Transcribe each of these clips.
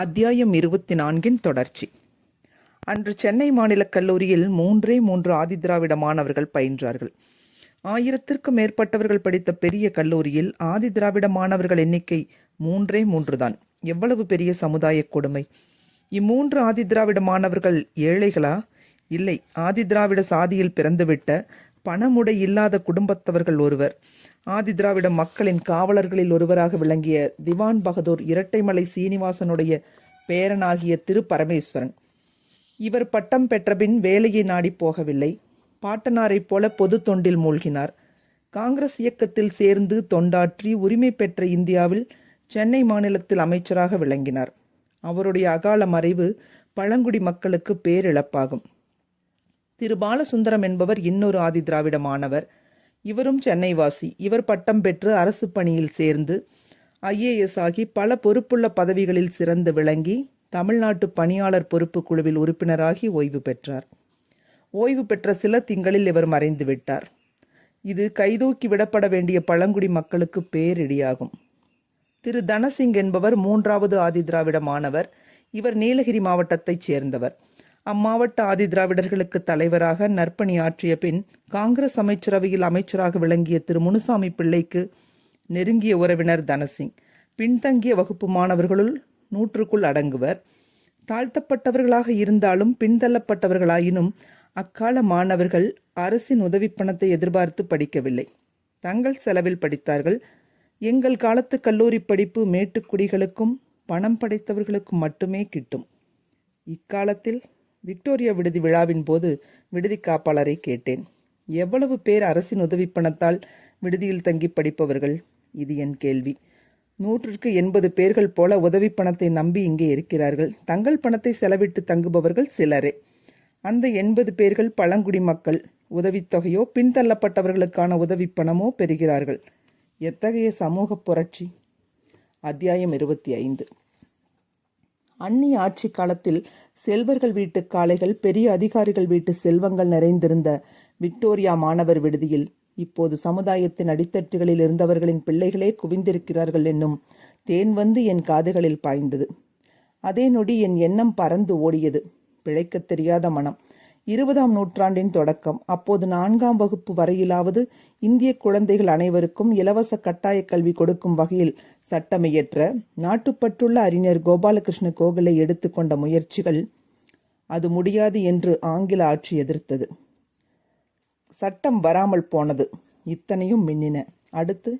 அத்தியாயம் இருபத்தி நான்கின் தொடர்ச்சி. அன்று சென்னை மாநிலக் கல்லூரியில் மூன்றே மூன்று ஆதிதிராவிட மாணவர்கள் பயின்றார்கள். ஆயிரத்திற்கும் மேற்பட்டவர்கள் படித்த பெரிய கல்லூரியில் ஆதிதிராவிட மாணவர்கள் எண்ணிக்கை மூன்றே மூன்றுதான். எவ்வளவு பெரிய சமுதாய கொடுமை. இம்மூன்று ஆதிதிராவிட மாணவர்கள் ஏழைகளா? இல்லை ஆதிதிராவிட சாதியில் பிறந்துவிட்ட பணமுடை இல்லாத குடும்பத்தவர்கள் ஒருவர். ஆதிதிராவிட மக்களின் காவலர்களில் ஒருவராக விளங்கிய திவான் பகதூர் இரட்டைமலை சீனிவாசனுடைய பேரனாகிய திரு பரமேஸ்வரன் இவர் பட்டம் பெற்றபின் வேலையை நாடி போகவில்லை. பாட்டனாரைப் போல பொது தொண்டில் மூழ்கினார். காங்கிரஸ் இயக்கத்தில் சேர்ந்து தொண்டாற்றி உரிமை பெற்ற இந்தியாவில் சென்னை மாநிலத்தில் அமைச்சராக விளங்கினார். அவருடைய அகால மறைவு பழங்குடி மக்களுக்கு பேரிழப்பாகும். திரு. பாலசுந்தரம் என்பவர் இன்னொரு ஆதி திராவிட மாணவர் இவரும் சென்னைவாசி. இவர் பட்டம் பெற்று அரசு பணியில் சேர்ந்து ஐஏஎஸ் ஆகி பல பொறுப்புள்ள பதவிகளில் சிறந்து விளங்கி தமிழ்நாட்டு பணியாளர் பொறுப்பு குழுவில் உறுப்பினராகி ஓய்வு பெற்றார். ஓய்வு பெற்ற சில திங்களில் இவர் மறைந்து விட்டார். இது கைதூக்கி விடப்பட வேண்டிய பழங்குடி மக்களுக்கு பேரிடியாகும். திரு. தனசிங் என்பவர் மூன்றாவது ஆதிதிராவிட மாணவர். இவர் நீலகிரி மாவட்டத்தைச் சேர்ந்தவர். அம்மாவட்ட ஆதிதிராவிடர்களுக்கு தலைவராக நற்பணி ஆற்றிய பின் காங்கிரஸ் அமைச்சரவையில் அமைச்சராக விளங்கிய திரு. முனுசாமி பிள்ளைக்கு நெருங்கிய உறவினர் தனசிங். பின்தங்கிய வகுப்பு மாணவர்களுள் நூற்றுக்குள் அடங்குவர். தாழ்த்தப்பட்டவர்களாக இருந்தாலும் பின்தள்ளப்பட்டவர்களாயினும் அக்கால மாணவர்கள் அரசின் உதவி பணத்தை எதிர்பார்த்து படிக்கவில்லை. தங்கள் செலவில் படித்தார்கள். எங்கள் காலத்து கல்லூரி படிப்பு மேட்டுக்குடிகளுக்கும் பணம் படைத்தவர்களுக்கும் மட்டுமே கிட்டும். இக்காலத்தில் விக்டோரியா விடுதி விழாவின் போது விடுதி காப்பாளரை கேட்டேன். எவ்வளவு பேர் அரசின் உதவி பணத்தால் விடுதியில் தங்கி படிப்பவர்கள்? இது என் கேள்வி. நூற்றுக்கு எண்பது பேர்கள் போல உதவி பணத்தை நம்பி இங்கே இருக்கிறார்கள். தங்கள் பணத்தை செலவிட்டு தங்குபவர்கள் சிலரே. அந்த எண்பது பேர்கள் பழங்குடி மக்கள். உதவித்தொகையோ பின்தள்ளப்பட்டவர்களுக்கான உதவி பணமோ பெறுகிறார்கள். எத்தகைய சமூக புரட்சி? அத்தியாயம் இருபத்தி ஐந்து. அந்நிய ஆட்சி காலத்தில் செல்வர்கள் வீட்டு காளைகள் பெரிய அதிகாரிகள் வீட்டு செல்வங்கள் நிறைந்திருந்த விக்டோரியா மாணவர் விடுதியில். இப்போது சமுதாயத்தின் அடித்தட்டுகளில் இருந்தவர்களின் பிள்ளைகளே குவிந்திருக்கிறார்கள் என்னும் தேன் வந்து என் காதுகளில் பாய்ந்தது. அதே நொடி என் எண்ணம் பறந்து ஓடியது. பிழைக்கத் தெரியாத மனம். இருபதாம் நூற்றாண்டின் தொடக்கம். அப்போது நான்காம் வகுப்பு வரையிலாவது இந்திய குழந்தைகள் அனைவருக்கும் இலவச கட்டாய கல்வி கொடுக்கும் வகையில் சட்டமியற்ற நாட்டுப்பற்றுள்ள அறிஞர் கோபாலகிருஷ்ண கோகலை எடுத்துக்கொண்ட முயற்சிகள் அது முடியாது என்று ஆங்கில ஆட்சி எதிர்த்தது. சட்டம் வராமல் போனது. இத்தனையும் மின்னின. அடுத்து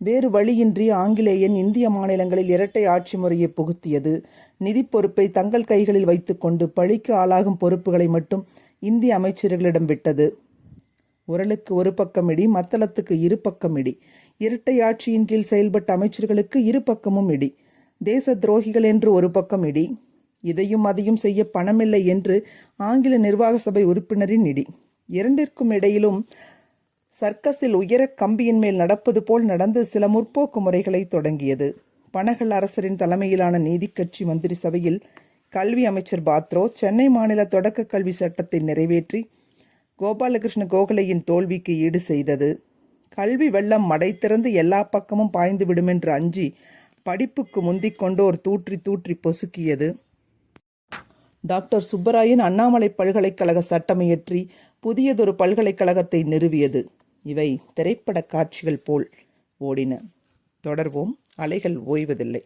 வேறு வழியின்றி ஆங்கிலேயன் இந்திய மாநிலங்களில் இரட்டை ஆட்சி முறையை புகுத்தியது. நிதி பொறுப்பை தங்கள் கைகளில் வைத்துக்கொண்டு பழிக்கு ஆளாகும் பொறுப்புகளை மட்டும் இந்திய அமைச்சர்களிடம் விட்டது. உரலுக்கு ஒரு பக்கம் இடி மத்தளத்துக்கு இரு பக்கம் இடி. இரட்டை ஆட்சியின் கீழ் செயல்பட்ட அமைச்சர்களுக்கு இரு பக்கமும் இடி. தேச துரோகிகள் என்று ஒரு பக்கம் இடி. இதையும் அதையும் செய்ய பணமில்லை என்று ஆங்கில நிர்வாக சபை உறுப்பினரின் இடி. இரண்டிற்கும் இடையிலும் சர்க்கஸில் உயர கம்பியின் மேல் நடப்பது போல் நடந்து சில முற்போக்கு முறைகளை தொடங்கியது. பனகல் அரசரின் தலைமையிலான நீதிக்கட்சி மந்திரி சபையில் கல்வி அமைச்சர் பாத்ரோ சென்னை மாநில தொடக்க கல்வி சட்டத்தை நிறைவேற்றி கோபாலகிருஷ்ண கோகலையின் தோல்விக்கு ஈடு செய்தது. கல்வி வெள்ளம் மடை திறந்து எல்லா பக்கமும் பாய்ந்து விடுமென்று அஞ்சி படிப்புக்கு முந்திக் கொண்டோர் தூற்றி தூற்றி பொசுக்கியது. டாக்டர் சுப்பராயன் அண்ணாமலை பல்கலைக்கழக சட்டமியற்றி புதியதொரு பல்கலைக்கழகத்தை நிறுவியது. இவை திரைப்பட காட்சிகள் போல் ஓடின. தொடர்வோம். அலைகள் ஓய்வதில்லை.